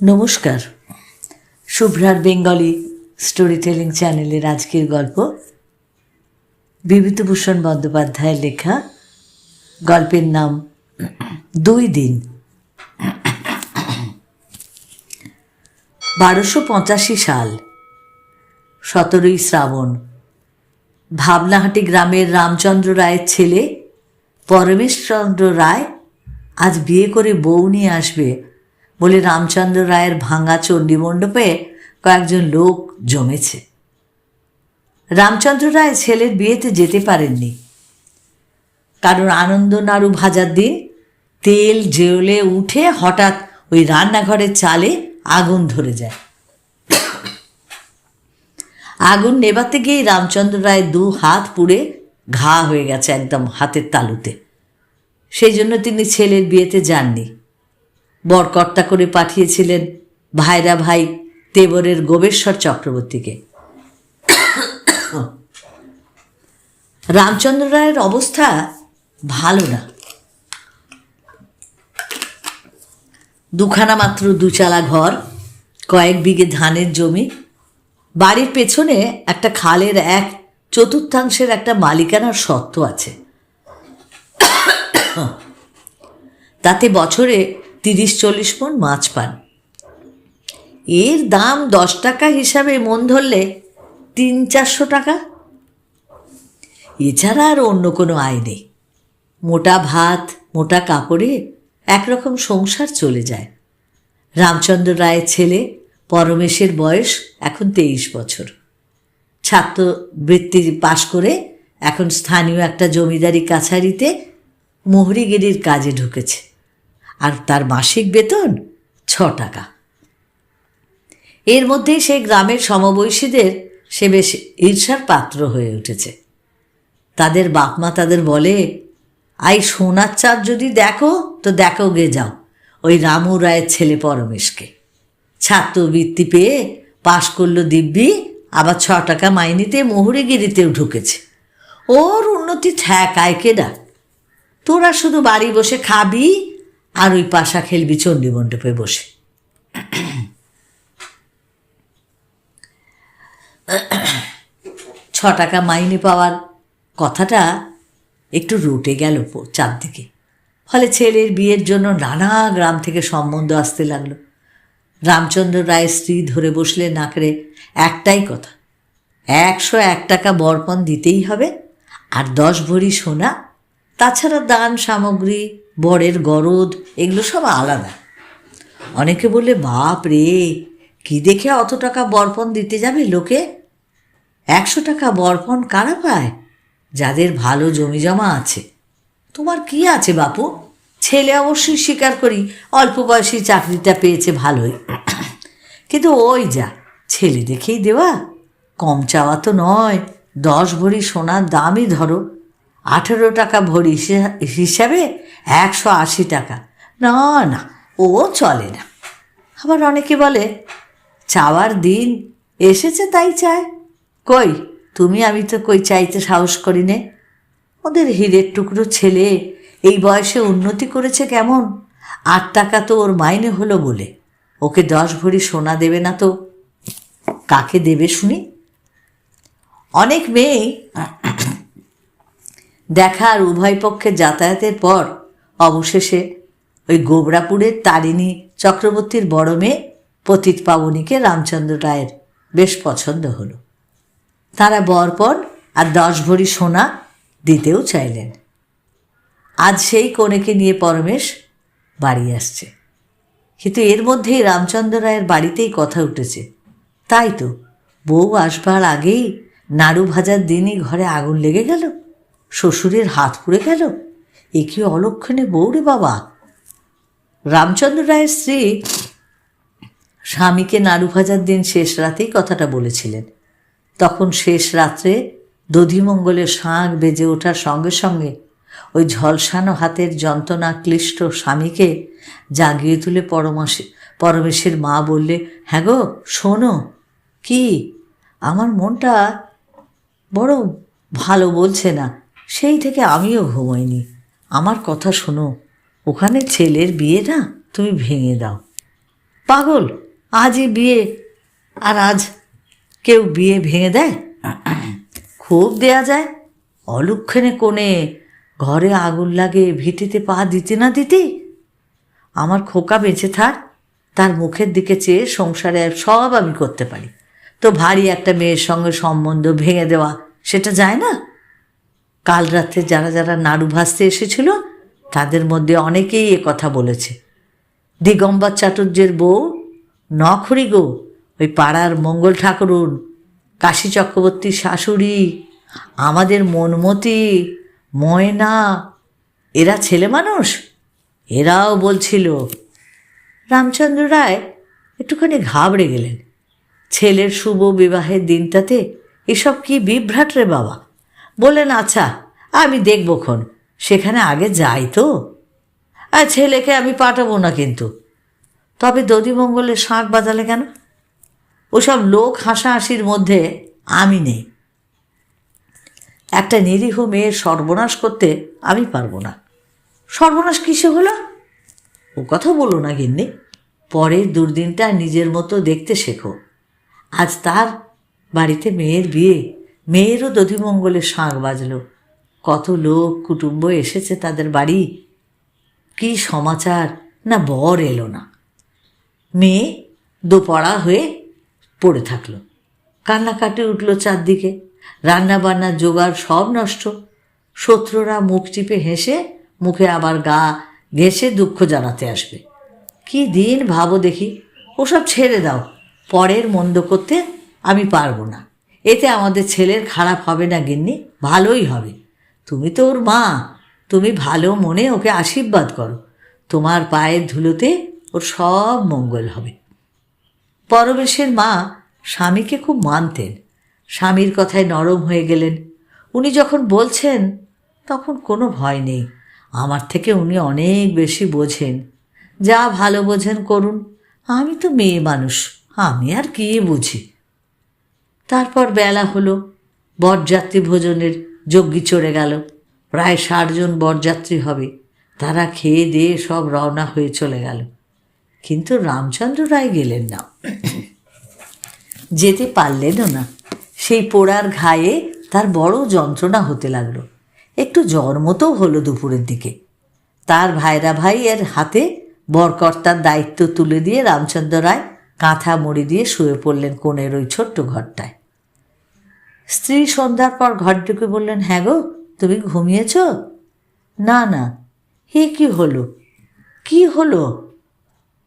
নমস্কার। শুভ্রার Bengali story telling চ্যানেলের আজকের গল্প বিভূতিভূষণ বন্দ্যোপাধ্যায়ের লেখা গল্পের নাম দুই দিন। বারোশো পঁচাশি সাল, সতেরোই শ্রাবণ। ভাবনাহাটি গ্রামের রামচন্দ্র রায়ের ছেলে পরমেশচন্দ্র রায় আজ বিয়ে করে বউ নিয়ে আসবে বলে রামচন্দ্র রায়ের ভাঙা চণ্ডী মণ্ডপে কয়েকজন লোক জমেছে। রামচন্দ্র রায় ছেলের বিয়েতে যেতে পারেননি। কারণ আনন্দ নাড়ু ভাজার দিন তেল জেলে উঠে হঠাৎ ওই রান্নাঘরের চালে আগুন ধরে যায়। আগুন নেবাতে গিয়েই রামচন্দ্র রায় দু হাত পুড়ে ঘা হয়ে গেছে একদম হাতের তালুতে। সেই জন্য তিনি ছেলের বিয়েতে যাননি। বরকর্তা করে পাঠিয়েছিলেন ভাইরা ভাই তেবরের গোবেশ্বর চক্রবর্তীকে। রামচন্দ্র রায়ের অবস্থা ভালো না। দুখানা মাত্র দুচালা ঘর, কয়েক বিঘে ধানের জমি, বাড়ির পেছনে একটা খালের এক চতুর্থাংশের একটা মালিকানার সত্ত্ব আছে। তাতে বছরে তিরিশ চল্লিশ মন মাছ পান। এর দাম দশ টাকা হিসাবে মন ধরলে তিন চারশো টাকা। এছাড়া আর অন্য কোনো আয় নেই। মোটা ভাত, মোটা কাপড়ে একরকম সংসার চলে যায়। রামচন্দ্র রায়ের ছেলে পরমেশের বয়স এখন তেইশ বছর। ছাত্রবৃত্তি পাশ করে এখন স্থানীয় একটা জমিদারি কাছারিতে মোহরিগিরির কাজে ঢুকেছে। আর তার মাসিক বেতন ছ টাকা। এর মধ্যেই সেই গ্রামের সমবয়সীদের সে বেশ ঈর্ষার পাত্র হয়ে উঠেছে। তাদের বাপমা তাদের বলে, আই সোনার চাঁদ যদি দেখো, তো দেখো গে যাও, ওই রামু রায়ের ছেলে পরমেশকে। ছাত্রবৃত্তি পেয়ে পাশ করল দিব্যি, আবার ছ টাকা মাইনিতে মোহরিগিরিতেও ঢুকেছে। ওর উন্নতি ঠেকায় কেডা? তোরা শুধু বাড়ি বসে খাবি আর ওই পাশা খেলবি চণ্ডী মণ্ডপে বসে। ছ টাকা মাইনে পাওয়ার কথাটা একটু রুটে গেল চারদিকে। ফলে ছেলের বিয়ের জন্য নানা গ্রাম থেকে সম্বন্ধ আসতে লাগল। রামচন্দ্র রায়ের স্ত্রী ধরে বসলে নাকড়ে একটাই কথা, একশো এক টাকা বরপণ দিতেই হবে আর দশ ভরি সোনা তাছাড়া দান সামগ্রী, বরের গরদ, এগুলো সব আলাদা। অনেকে বলে বাপ রে, কি দেখে অত টাকা বরপণ দিতে যাবে লোকে? একশো টাকা বরপণ কারা পায়? যাদের ভালো জমি জমা আছে। তোমার কি আছে বাপু? ছেলে অবশ্যই স্বীকার করি, অল্প বয়সী চাকরিটা পেয়েছে ভালোই। কিন্তু ওই যা, ছেলে দেখেই দেওয়া। কম চাওয়া তো নয়, দশ ভরি সোনার দামই ধরো। আঠেরো টাকা ভরি হিসা- হিসাবে একশো আশি টাকা। না না, ও চলে না। আবার অনেকে বলে, চাওয়ার দিন এসেছে তাই চায়। কই, তুমি আমি তো কই চাইতে সাহস করি নে? ওদের হীরের টুকরো ছেলে এই বয়সে উন্নতি করেছে কেমন? আট টাকা তো ওর মাইনে হলো বলে। ওকে দশ ভরি সোনা দেবে না তো? কাকে দেবে শুনি? অনেক মেয়েই দেখা আর উভয় পক্ষে যাতায়াতের পর অবশেষে ওই গোবরাপুরের তারিণী চক্রবর্তীর বড় মেয়ে পতিত পাবনীকে রামচন্দ্র রায়ের বেশ পছন্দ হলো। তারা বরপণ আর দশ ভরি সোনা দিতেও চাইলেন। আজ সেই কনেকে নিয়ে পরমেশ বাড়ি আসছে। কিন্তু এর মধ্যেই রামচন্দ্র রায়ের বাড়িতেই কথা উঠেছে। তাই তো বউ আসবার আগেই নাড়ু ভাজার দিনই ঘরে আগুন লেগে গেল। শ্বশুরের হাত পুড়ে গেল। এ কি অলক্ষণে বউ রে বাবা? রামচন্দ্র রায়ের স্ত্রী স্বামীকে নাড়ু ভাজার দিন শেষ রাতেই কথাটা বলেছিলেন। তখন শেষ রাত্রে দধিমঙ্গলের শাঁখ বেজে ওঠার সঙ্গে সঙ্গে ওই ঝলসানো হাতের যন্ত্রণা ক্লিষ্ট স্বামীকে জাগিয়ে তুলে পরমাসে পরমেশের মা বললে হ্যাঁ গো, শোনো। কি? আমার মনটা বড় ভালো বলছে না। সেই থেকে আমিও ঘুমোইনি। আমার কথা শোনো, ওখানে ছেলের বিয়ে না তুমি ভেঙে দাও। পাগল, আজই বিয়ে, আর আজ কেউ বিয়ে ভেঙে দেয়? খুব দেয়া যায়, অলক্ষণে কোণে ঘরে আগুন লাগে, ভিটিতে পা দিতে না দিতে? আমার খোকা বেঁচে থাক, তার মুখের দিকে চেয়ে সংসারে সব আমি করতে পারি। তো ভারী একটা মেয়ের সঙ্গে সম্বন্ধ ভেঙে দেওয়া, সেটা যায় না? কাল রাতে যারা যারা নাড়ু ভাসতে এসেছিল, তাদের মধ্যে অনেকেই এ কথা বলেছে। দিগম্বর চাটুর্যের বউ নখরি গো, ওই পাড়ার মঙ্গল ঠাকুরুন, কাশী চক্রবর্তীর শাশুড়ি, আমাদের মনমতি, ময়না, এরা ছেলে মানুষ? এরাও বলছিল। রামচন্দ্র রায় একটুখানি ঘাবড়ে গেলেন। ছেলের শুভ বিবাহের দিনটাতে এসব কি বিভ্রাট রে বাবা? বললেন আচ্ছা আমি দেখবক্ষণ সেখানে আগে যাই তো। আর ছেলেকে আমি পাঠাবো না কিন্তু। তবে দধিমঙ্গলের শাঁখ বাজালে কেন? ওসব লোক হাসাহাসির মধ্যে আমি নেই। একটা নিরীহ মেয়ের সর্বনাশ করতে আমি পারব না। সর্বনাশ কিসে হলো? ও কথা বলো না, গিন্নি। পরের দুর্দিনটা নিজের মতো দেখতে শেখো। আজ তার বাড়িতে মেয়ের বিয়ে। মেয়েরও দধিমঙ্গলে শাঁখ বাজলো। কত লোক কুটুম্ব এসেছে তাদের বাড়ি। কি সমাচার, না বর এলো না। মেয়ে দোপড়া হয়ে পড়ে থাকল। কান্নাকাটি উঠল চারদিকে। রান্না বান্নার জোগাড় সব নষ্ট। শত্রুরা মুখ চিপে হেসে মুখে আবার গা ঘেসে দুঃখ জানাতে আসবে। কি দিন ভাবো দেখি, ওসব ছেড়ে দাও, পরের মন্দ করতে আমি পারব না। এতে আমাদের ছেলের খারাপ হবে না, গিন্নি? ভালোই হবে। তুমি তো ওর মা। তুমি ভালো মনে ওকে আশীর্বাদ করো। তোমার পায়ের ধুলোতে ওর সব মঙ্গল হবে। পরবেশের মা স্বামীকে খুব মানতেন। স্বামীর কথায় নরম হয়ে গেলেন। উনি যখন বলছেন, তখন কোনো ভয় নেই। আমার থেকে উনি অনেক বেশি বোঝেন। যা ভালো বোঝেন করুন। আমি তো মেয়ে মানুষ। আমি আর কি বুঝি? তারপর বেলা হলো। বরযাত্রী ভোজনের যজ্ঞি চড়ে গেল। প্রায় ষাটজন বরযাত্রী হবে। তারা খেয়ে দিয়ে সব রওনা হয়ে চলে গেল। কিন্তু রামচন্দ্র রায় গেলেন না। যেতে পারলেনও না। সেই পোড়ার ঘায়ে তার বড় যন্ত্রণা হতে লাগল। একটু জ্বর মতো হলো দুপুরের দিকে। তার ভাইরা ভাই এর হাতে বরকর্তার দায়িত্ব তুলে দিয়ে রামচন্দ্র রায় কাঁথা মুড়ি দিয়ে শুয়ে পড়লেন কোণের ওই ছোট্ট ঘরটায়। স্ত্রী সন্ধ্যার পর ঘর ঢুকে বললেন হ্যাঁ গো, তুমি ঘুমিয়েছ? না না। হে কি হলো? কি হলো?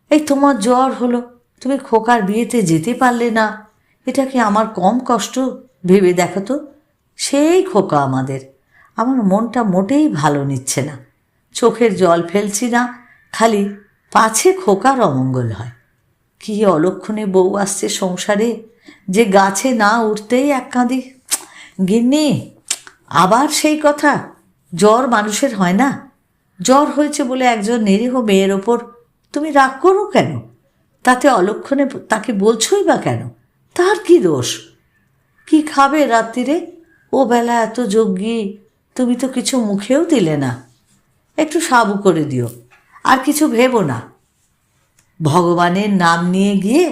এই তোমার জ্বর হলো। তুমি খোকার বিয়েতে যেতে পারলে না। এটা কি আমার কম কষ্ট? ভেবে দেখো তো, সেই খোকা আমাদের। আমার মনটা মোটেই ভালো নিচ্ছে না। চোখের জল ফেলছি না, খালি পাছে খোকার অমঙ্গল হয়। কি অলক্ষণে বউ আসছে সংসারে? যে গাছে না উঠতেই এক কাঁদি। গিন্নি, আবার সেই কথা। জ্বর মানুষের হয় না। জ্বর হয়েছে বলে একজন নিরীহ মেয়ের ওপর তুমি রাগ করো কেন? তাতে অলক্ষণে তাকে বলছই বা কেন? তার কি দোষ? কি খাবে রাত্রিরে? ও বেলা এত যজ্ঞী তুমি তো কিছু মুখেও দিলে না। একটু সাবু করে দিও, আর কিছু ভেবো না। ভগবানের নাম নিয়ে গিয়ে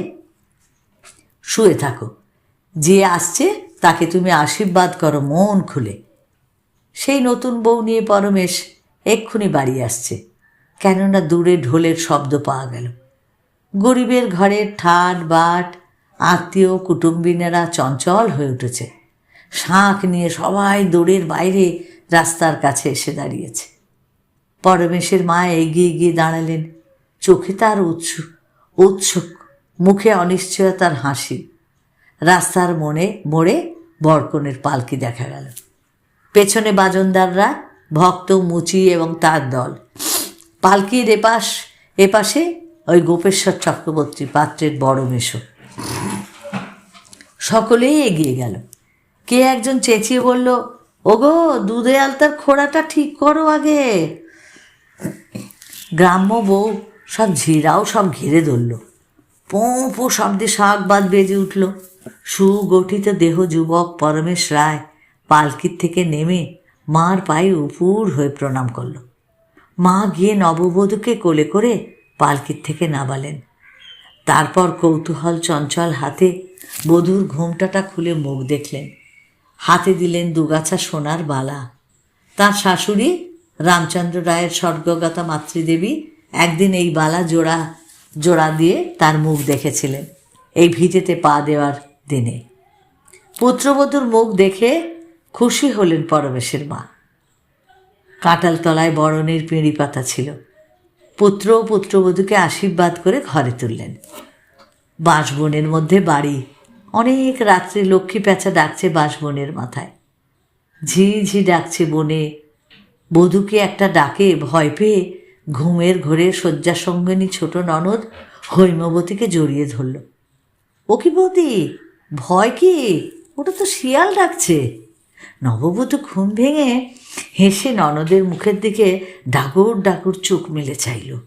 শুয়ে থাকো। যে আসছে, তাকে তুমি আশীর্বাদ করো মন খুলে। সেই নতুন বউ নিয়ে পরমেশ এক্ষুনি বাড়ি আসছে। কেননা দূরে ঢোলের শব্দ পাওয়া গেল। গরিবের ঘরের ঠাট বাট, আত্মীয়, কুটুম্বিনেরা চঞ্চল হয়ে উঠেছে। শাঁখ নিয়ে সবাই দৌড়ের বাইরে রাস্তার কাছে এসে দাঁড়িয়েছে। পরমেশের মা এগিয়ে গিয়ে দাঁড়ালেন। চোখে তার উৎসুক উৎসুক মুখে অনিশ্চয়তার হাসি। রাস্তার মনে মোড়ে বরকনের পালকি দেখা গেল। পেছনে বাজনদাররা, ভক্ত, মুচি এবং তার দল। পালকির এপাশ, এপাশে ওই গোপেশ্বর চক্রবর্তী পাত্রের বড় মেশো। সকলেই এগিয়ে গেল। কে একজন চেঁচিয়ে বলল, ওগো, দুধে আলতার খোড়াটা ঠিক করো আগে। গ্রাম্য বউ সব ঝিরাও সব ঘিরে ধরল। পোঁ, পো শব্দে শাক বাদ বেজে উঠল। সুগঠিত দেহ যুবক পরমেশ রায় পালকির থেকে নেমে মার পায়ে উপুর হয়ে প্রণাম করল। মা গিয়ে নববধূকে কোলে করে পালকির থেকে নামালেন। তারপর কৌতূহল চঞ্চল হাতে বধূর ঘোমটাটা খুলে মুখ দেখলেন। হাতে দিলেন দুগাছা সোনার বালা। তার শাশুড়ি রামচন্দ্র রায়ের স্বর্গগতা মাতৃদেবী একদিন এই বালা জোড়া জোড়া দিয়ে তার মুখ দেখেছিলেন এই ভিটেতে পা দেওয়ার দিনে। পুত্রবধূর মুখ দেখে খুশি হলেন পরমেশের মা। কাঁটাল তলায় বরণের পিঁড়ি পাতা ছিল। পুত্র ও পুত্রবধূকে আশীর্বাদ করে ঘরে তুললেন। বাঁশবনের মধ্যে বাড়ি। অনেক রাত্রে লক্ষ্মী প্যাঁচা ডাকছে বাঁশবনের মাথায়। ঝি ঝি ডাকছে বনে। বধূকে একটা ডাকে ভয় পেয়ে ঘুমের ঘোরে শয্যাসঙ্গিনী ছোট ননদ হৈমবতীকে জড়িয়ে ধরল। ও কি বৌদি? ভয় কি? ওটা তো শিয়াল ডাকছে। নববধূ ঘুম ভেঙে হেসে ননদের মুখের দিকে ডাকুর ডাকুর চোখ মেলে চাইল।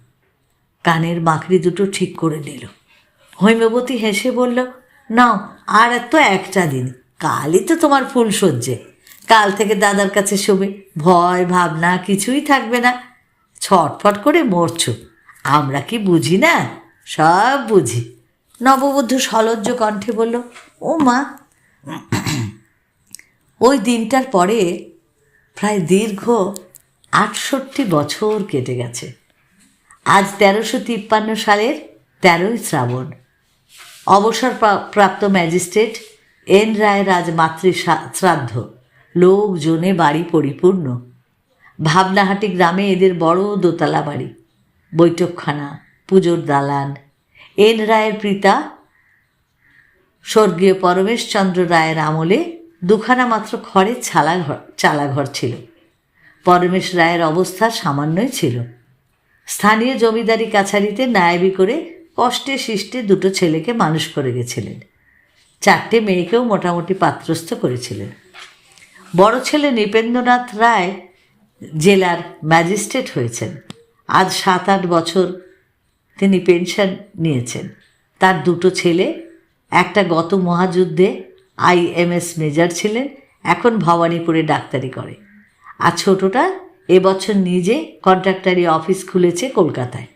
কানের মাকড়ি দুটো ঠিক করে নিল। হৈমবতী হেসে বলল, নাও, আর তো একটা দিন, কালই তো তোমার ফুল সজ্জে। কাল থেকে দাদার কাছে শোবে, ভয়, ভাবনা কিছুই থাকবে না। ছটফট করে মরছ। আমরা কি বুঝি না? সব বুঝি। নববধূ সলজ্জ কণ্ঠে বলল, ও মা, ওই দিনটার পরে প্রায় দীর্ঘ আটষট্টি বছর কেটে গেছে। আজ তেরোশো তিপ্পান্ন সালের তেরোই শ্রাবণ। অবসর প্রা- প্রাপ্ত ম্যাজিস্ট্রেট এন রায়ের আজ মাতৃ শ্রাদ্ধ। লোকজনে বাড়ি পরিপূর্ণ। ভাবনাহাটি গ্রামে এদের বড় দোতলা বাড়ি, বৈঠকখানা, পুজোর দালান। এন রায়ের পিতা স্বর্গীয় পরমেশচন্দ্র রায়ের আমলে দুখানা মাত্র খড়ের ছালাঘর চালাঘর ছিল। পরমেশ রায়ের অবস্থা সামান্যই ছিল। স্থানীয় জমিদারি কাছারিতে নায়াবি করে কষ্টে শিষ্টে দুটো ছেলেকে মানুষ করে গেছিলেন। চারটে মেয়েকেও মোটামুটি পাত্রস্থ করেছিলেন। বড় ছেলে নৃপেন্দ্রনাথ রায় জেলার ম্যাজিস্ট্রেট হয়েছেন। আজ সাত আট বছর তিনি পেনশন নিয়েছেন। তার দুটো ছেলে, একটা গত মহাযুদ্ধে আইএমএস মেজর ছিলেন, এখন ভবানীপুরে ডাক্তারি করে। আর ছোটটা এবছর নিজে কন্ট্রাক্টারি অফিস খুলেছে কলকাতায়।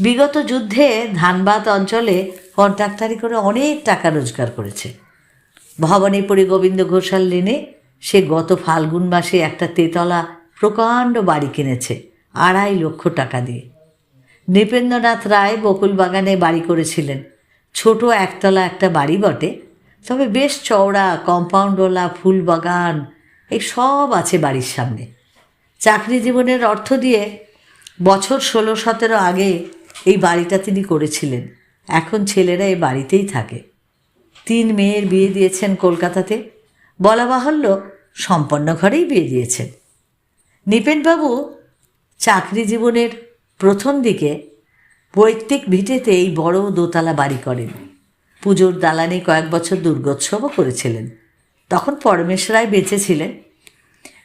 বিগত যুদ্ধে ধানবাদ অঞ্চলে কন্ট্রাক্টারি করে অনেক টাকা রোজগার করেছে। ভবানীপুরে গোবিন্দ ঘোষাল লেনে সে গত ফাল্গুন মাসে একটা তেতলা প্রকাণ্ড বাড়ি কিনেছে, আড়াই লক্ষ টাকা দিয়ে। নৃপেন্দ্রনাথ রায় বকুল বাগানে বাড়ি করেছিলেন। ছোট একতলা একটা বাড়ি বটে, তবে বেশ চওড়া কম্পাউন্ডওয়ালা ফুল বাগান, এই সব আছে বাড়ির সামনে। চাকরি জীবনের অর্থ দিয়ে বছর ষোলো সতেরো আগে এই বাড়িটা তিনি করেছিলেন। এখন ছেলেরা এই বাড়িতেই থাকে। তিন মেয়ের বিয়ে দিয়েছেন কলকাতাতে। বলা বাহুল্য, সম্পন্ন ঘরেই বিয়ে দিয়েছেন। নিপেনবাবু চাকরি জীবনের প্রথম দিকে পৈতৃক ভিটেতে এই বড় দোতলা বাড়ি করেন। পুজোর দালানে কয়েক বছর দুর্গোৎসবও করেছিলেন। তখন পরমেশ রায় বেঁচে ছিলেন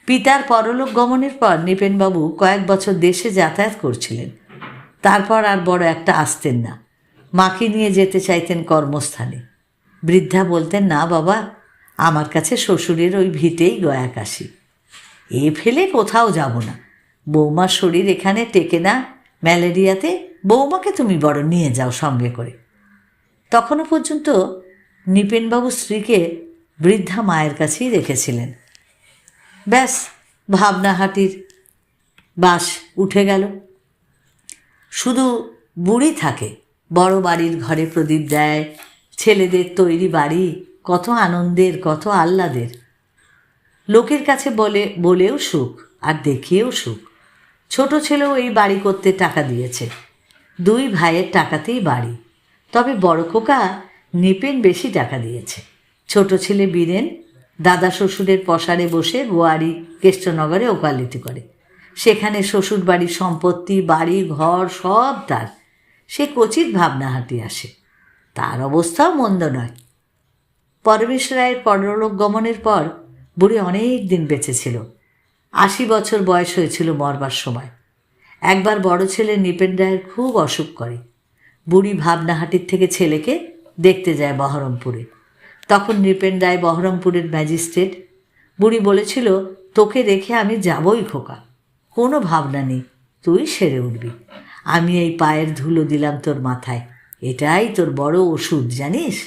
পিতার পরলোক গমনের পর নৃপেনবাবু কয়েক বছর দেশে যাতায়াত করছিলেন। তারপর আর বড় একটা আসতেন না। মাকে নিয়ে যেতে চাইতেন কর্মস্থানে। বৃদ্ধা বলতেন, না বাবা, আমার কাছে শ্বশুরের ওই ভিটেই গয়া কাশি। এ ফেলে কোথাও যাব না। বৌমার শরীর এখানে টেকে না, ম্যালেরিয়াতে বৌমাকে তুমি বড় নিয়ে যাও সঙ্গে করে। তখনও পর্যন্ত নিপেনবাবু স্ত্রীকে বৃদ্ধা মায়ের কাছেই রেখেছিলেন। ব্যাস ভাবনাহাটির বাস উঠে গেল। শুধু বুড়ি থাকে, বড় বাড়ির ঘরে প্রদীপ দেয়, ছেলেদের তৈরি বাড়ি কত আনন্দের, কত আহ্লাদের। লোকের কাছে বলে, বলেও সুখ আর দেখিয়েও সুখ। ছোট ছেলেও এই বাড়ি করতে টাকা দিয়েছে। দুই ভাইয়ের টাকাতেই বাড়ি। তবে বড় খোকা নিপেন বেশি টাকা দিয়েছে। ছোট ছেলে বীরেন দাদা শ্বশুরের পসারে বসে গোয়ারি কেষ্টনগরে ওকালতি করে। সেখানে শ্বশুর বাড়ির সম্পত্তি, বাড়ি, ঘর সব তার। সে কচিত ভাবনাহাটি আসে। তার অবস্থাও মন্দ নয়। পরমেশ রায়ের পরলোক গমনের পর বুড়ি অনেক দিন বেঁচে ছিল। আশি বছর বয়স হয়েছিল মরবার সময়। একবার বড় ছেলে নিপেন রায়ের খুব অসুখ করে। বুড়ি ভাবনাহাটির থেকে ছেলেকে দেখতে যায় বহরমপুরে। তখন নৃপেন রায় বহরমপুরের ম্যাজিস্ট্রেট। বুড়ি বলেছিল, তোকে রেখে আমি যাবই খোকা। কোনো ভাবনা নেই, তুই সেরে উঠবি। আমি এই পায়ের ধুলো দিলাম তোর মাথায়। এটাই তোর বড় ওষুধ, জানিস?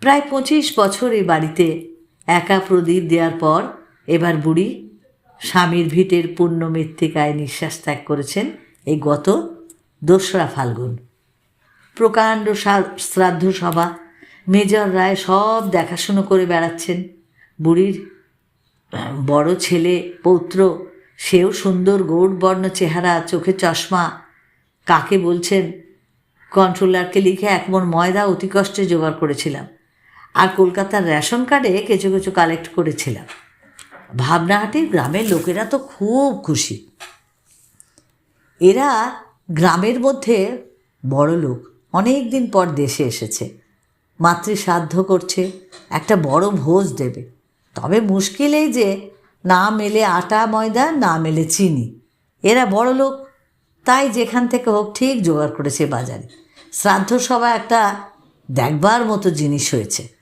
প্রায় পঁচিশ বছর এই বাড়িতে একা প্রদীপ দেওয়ার পর এবার বুড়ি স্বামীর ভিটের পূর্ণ মৃত্তিকায় নিঃশ্বাস ত্যাগ করেছেন এই গত দোসরা ফাল্গুন। প্রকাণ্ড শ্রাদ্ধ সভা, মেজর রায় সব দেখাশুনো করে বেড়াচ্ছেন। বুড়ির বড় ছেলে, পৌত্র, সেও সুন্দর গৌড়বর্ণ চেহারা, চোখে চশমা, কাকে বলছেন? কন্ট্রোলারকে লিখে এক মন ময়দা অতি কষ্টে জোগাড় করেছিলাম। আর কলকাতার রেশন কার্ডে কিছু কিছু কালেক্ট করেছিলাম। ভাবনাহাটির গ্রামের লোকেরা তো খুব খুশি। এরা গ্রামের মধ্যে বড় লোক অনেক দিন পর দেশে এসেছে। মাতৃ সাধ্য করছে, একটা বড় ভোজ দেবে। তবে মুশকিল এই যে, না মেলে আটা, ময়দা, না মেলে চিনি। এরা বড় লোক, তাই যেখান থেকে হোক ঠিক জোগাড় করেছে বাজারে। শ্রাদ্ধ সভা একটা দেখবার মতো জিনিস হয়েছে।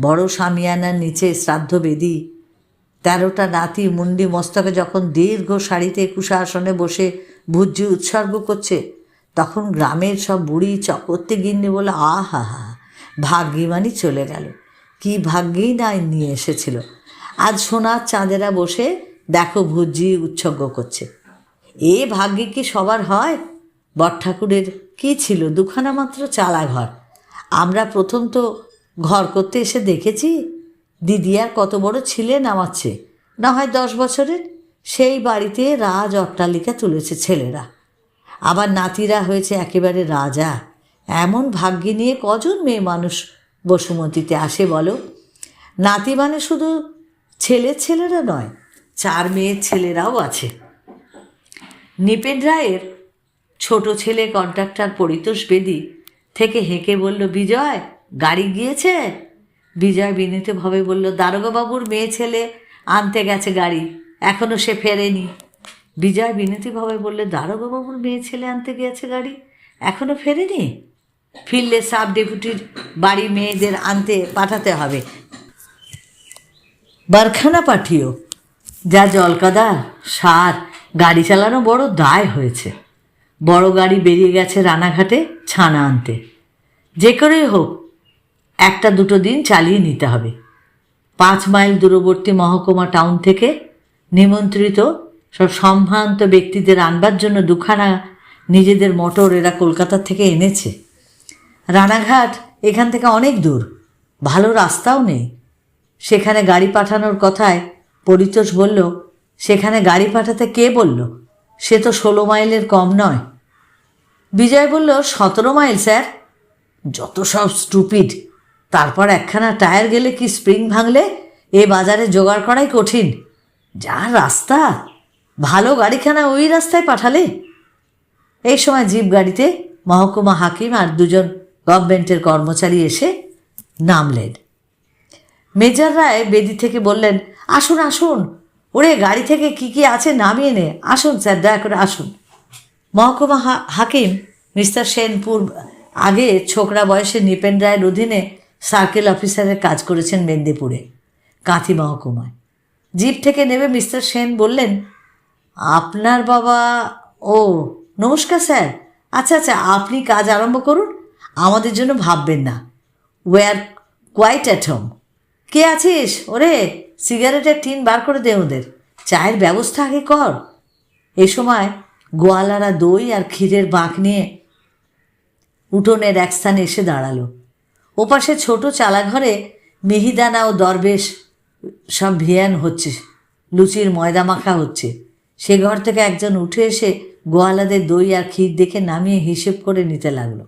বড় সামিয়ানার নিচে শ্রাদ্ধ বেদি। তেরোটা নাতি মুন্ডি মস্তকে যখন দীর্ঘ শাড়িতে কুশা আসনে বসে ভুজ্জি উৎসর্গ করছে, তখন গ্রামের সব বুড়ি চকরতে গিন্নি বলে, আহা হা হা ভাগ্যিমানি চলে গেল। কি ভাগ্যেই না নিয়ে এসেছিল। আজ সোনার চাঁদেরা বসে দেখো ভুজ্জি উৎসর্গ করছে। এ ভাগ্যে কি সবার হয়? বট ঠাকুরের কী ছিল দুখানা মাত্র চালা ঘর আমরা প্রথম তো ঘর করতে এসে দেখেছি দিদি আর কত বড় ছিলেন নামাচ্ছে না হয় দশ বছরের, সেই বাড়িতে রাজ অট্টালিকা তুলেছে ছেলেরা। আবার নাতিরা হয়েছে একেবারে রাজা। এমন ভাগ্যে নিয়ে কজন মেয়ে মানুষ বসুমতিতে আসে বলো? নাতি মানে শুধু ছেলের ছেলেরা নয়, চার মেয়ের ছেলেরাও আছে। নিপেন রায়ের ছোট ছেলে কন্ট্রাক্টর পরিতোষ বেদি থেকে হেঁকে বলল, বিজয় গাড়ি গিয়েছে? বিজয় বিনীতভাবে বলল, দারোগাবাবুর মেয়ে ছেলে আনতে গেছে গাড়ি এখনও সে ফেরেনি। বিজয় বিনীতভাবে বললে, দারোগাবাবুর মেয়ে ছেলে আনতে গিয়েছে গাড়ি এখনও ফেরেনি? ফিরলে সাব ডেপুটির বাড়ি মেয়েদের আনতে পাঠাতে হবে। বারখানা পাঠিও। যা জলকাদা, সার, গাড়ি চালানো বড় দায় হয়েছে। বড় গাড়ি বেরিয়ে গেছে রানাঘাটে ছানা আনতে। যে করেই হোক একটা দুটো দিন চালিয়ে নিতে হবে। পাঁচ মাইল দূরবর্তী মহকুমা টাউন থেকে নিমন্ত্রিত সব সম্ভ্রান্ত ব্যক্তিদের আনবার জন্য দুখানা নিজেদের মোটর এরা কলকাতা থেকে এনেছে। রানাঘাট এখান থেকে অনেক দূর, ভালো রাস্তাও নেই। সেখানে গাড়ি পাঠানোর কথায় পরিতোষ বলল, সেখানে গাড়ি পাঠাতে কে বলল? সে তো ষোলো মাইলের কম নয়। বিজয় বলল, সতেরো মাইল, স্যার। যত সব স্টুপিড তারপর একখানা টায়ার গেলে কি স্প্রিং ভাঙলে? এ বাজারে জোগাড় করাই কঠিন। যা রাস্তা। ভালো গাড়িখানা ওই রাস্তায় পাঠালে। এই সময় জিপ গাড়িতে মহকুমা হাকিম আর দুজন গভর্নমেন্টের কর্মচারী এসে নামলেন মেজর রায় বেদি থেকে বললেন, আসুন আসুন। ওরে, গাড়ি থেকে কি কি আছে নামিয়ে নে। আসুন, স্যার, দয়া করে আসুন। মহকুমা হাকিম মিস্টার সেনপুর আগে ছোকরা বয়সে নিপেন রায়ের অধীনে সার্কেল অফিসারের কাজ করেছেন মেদিনীপুরে, কাঁথি মহকুমায়। জিপ থেকে নেমে মিস্টার সেন বললেন, আপনার বাবা, ও, নমস্কার স্যার। আচ্ছা আচ্ছা আপনি কাজ আরম্ভ করুন। আমাদের জন্য ভাববেন না। Way are quiet at home কে আছিস? ওরে, সিগারেটের টিন বার করে দে ওদের। চায়ের ব্যবস্থা আগে কর। এ সময় গোয়ালারা দই আর ক্ষীরের বাঁক নিয়ে উঠোনের এক স্থানে এসে দাঁড়াল। ওপাশে ছোট চালাঘরে মিহিদানা ও দরবেশ সব ভিয়ান হচ্ছে, লুচির ময়দা মাখা হচ্ছে। সে ঘর থেকে একজন উঠে এসে গোয়ালাদের দই আর ক্ষীর দেখে নামিয়ে হিসেব করে নিতে লাগল।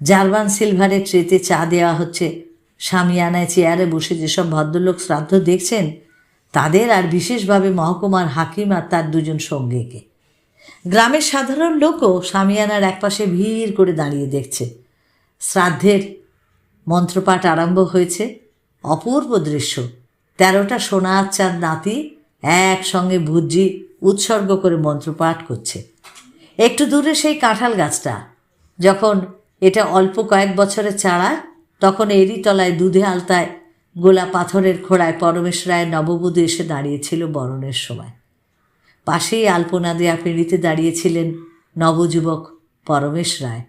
জার্মান সিলভারের ট্রেতে চা দেওয়া হচ্ছে। সামিয়ানায় চেয়ারে বসে যেসব ভদ্রলোক শ্রাদ্ধ দেখছেন, তাদের আর বিশেষভাবে মহকুমার হাকিম আর তার দুজন সঙ্গীকে। গ্রামের সাধারণ লোকও সামিয়ানার একপাশে ভিড় করে দাঁড়িয়ে দেখছে। শ্রাদ্ধের মন্ত্রপাঠ আরম্ভ হয়েছে। অপূর্ব দৃশ্য। তেরোটা সোনার চাঁদ নাতি একসঙ্গে ভুজি উৎসর্গ করে মন্ত্রপাঠ করছে। একটু দূরে সেই কাঁঠাল গাছটা। যখন এটা অল্প কয়েক বছরের চারা, তখন এরই তলায় দুধে আলতায় গোলা পাথরের খোড়ায় পরমেশ রায়ের নববধূ এসে দাঁড়িয়েছিল বরণের সময়। পাশেই আলপনা দেয়া পিঁড়িতে দাঁড়িয়েছিলেন নবযুবক পরমেশ রায়।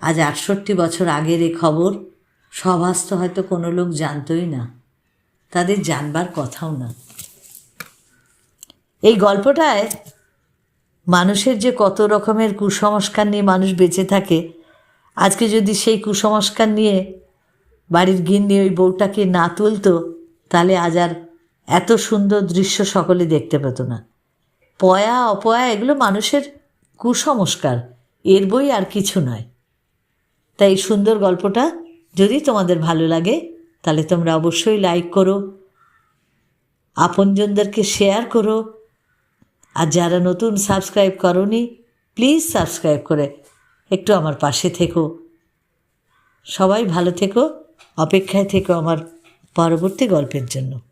আজ আটষট্টি বছর আগের এ খবর সভাস্ত হয়তো কোনো লোক জানতই না। তাদের জানবার কথাও না। এই গল্পটায় মানুষের যে কত রকমের কুসংস্কার নিয়ে মানুষ বেঁচে থাকে, আজকে যদি সেই কুসংস্কার নিয়ে বাড়ির গিন্নি ওই বউটাকে না তুলতো, তাহলে আজ আর এত সুন্দর দৃশ্য সকলে দেখতে পেত না। পয়া, অপয়া, এগুলো মানুষের কুসংস্কার, এর বই আর কিছু নয়। তাই এই সুন্দর গল্পটা যদি তোমাদের ভালো লাগে, তাহলে তোমরা অবশ্যই লাইক করো, আপনজনদেরকে শেয়ার করো, আর যারা নতুন সাবস্ক্রাইব করনি প্লিজ সাবস্ক্রাইব করে একটু আমার পাশে থেকো। সবাই ভালো থেকো, অপেক্ষায় থেকো আমার পরবর্তী গল্পের জন্য।